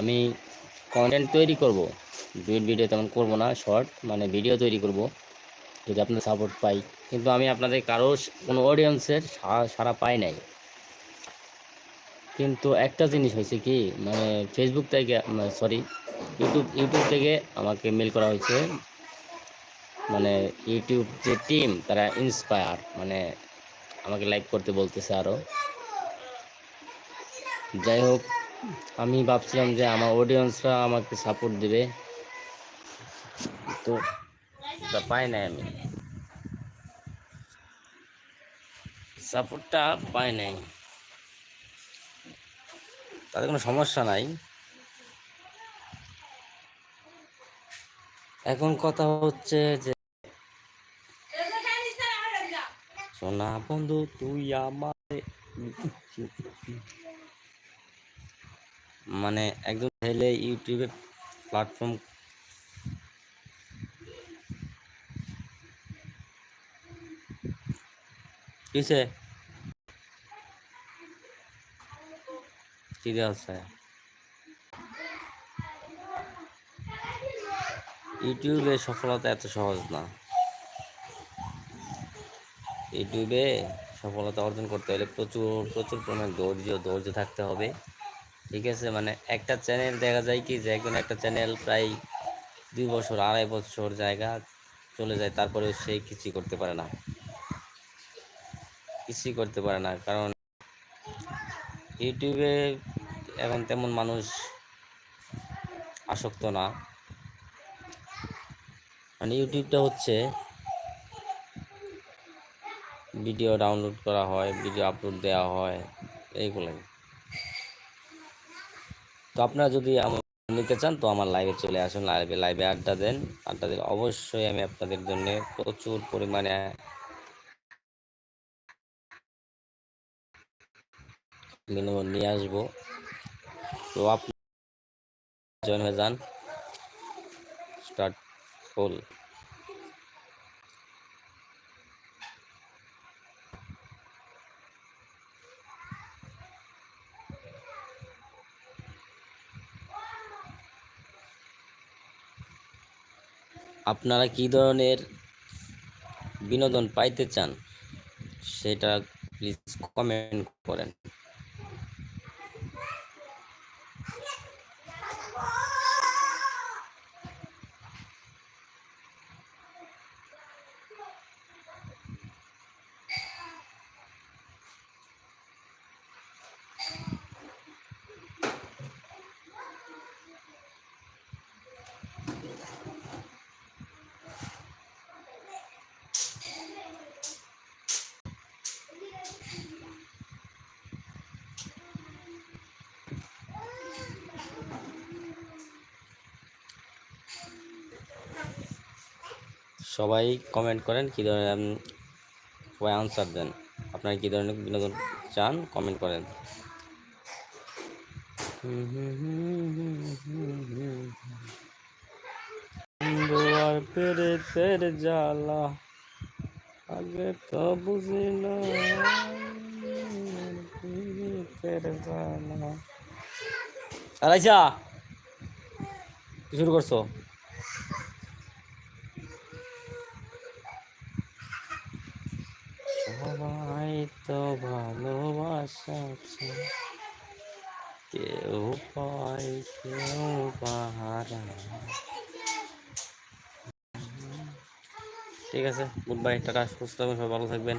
আমি কন্টেন্ট তৈরি করব। ডুয়েট ভিডিও তেমন করব না শর্ট মানে ভিডিও তৈরি করব, যদি আপনার সাপোর্ট পাই। কিন্তু আমি আপনাদের কারও কোনো অডিয়েন্সের সারা পাই নাই। কিন্তু একটা জিনিস হয়েছে কি মানে ফেসবুক থেকে সরি ইউটিউব ইউটিউব থেকে আমাকে মেল করা হয়েছে মানে ইউটিউব যে টিম তারা ইন্সপায়ার মানে আমাকে লাইক করতে বলতেছে আরও যাই হোক আমি ভাবছিলাম যে আমার অডিয়েন্সরা আমাকে সাপোর্ট দিবে। তো পাই নাই আমি। সাপোর্টটা পাই নাই। তাতে কোনো সমস্যা নাই। এখন কথা হচ্ছে যে সোনা বন্ধু, তুই আমার মানে একজন ছেলে ইউটিউবে প্ল্যাটফর্ম কিসে কি হচ্ছে ইউটিউবে সফলতা এত সহজ না। ইউটিউবে সফলতা অর্জন করতে হলে প্রচুর প্রচুর পরিমাণ ধৈর্য ধৈর্য থাকতে হবে। ঠিক আছে মানে একটা চ্যানেল দেখা যায় কি যে একজন একটা চ্যানেল প্রায় দুই বছর, আড়াই বছর জায়গা চলে যায় তারপরে সে কিছুই করতে পারে না। কিছুই করতে পারে না, কারণ ইউটিউবে এখন তেমন মানুষ আসক্ত না। মানে ইউটিউবটা হচ্ছে ভিডিও ডাউনলোড করা হয়, ভিডিও আপলোড দেওয়া হয়, এইগুলাই। তো আপনারা যদি নিতে চান, তো আমার লাইভে চলে আসুন। লাইভে লাইভে আড্ডা দেন। আড্ডা দিলে অবশ্যই আমি আপনাদের জন্য প্রচুর পরিমাণে নিয়ে আসব। তো আপনি জয়েন হয়ে যান। স্টার্ট ফুল আপনারা কি ধরনের বিনোদন পাইতে চান সেটা প্লিজ কমেন্ট করেন। সবাই কমেন্ট করেন কী ধরনের সবাই আনসার দেন। আপনারা কী ধরনের বিনোদন চান কমেন্ট করেন। দুয়ার জ্বালা আগে তো আলাইসা শুরু করছ? সবাই তো ভালোবাসা কেউ পায় কেউ পাহারা ঠিক আছে, গুড বাই, টাটা, সুস্থ থাকবেন ভালো থাকবেন।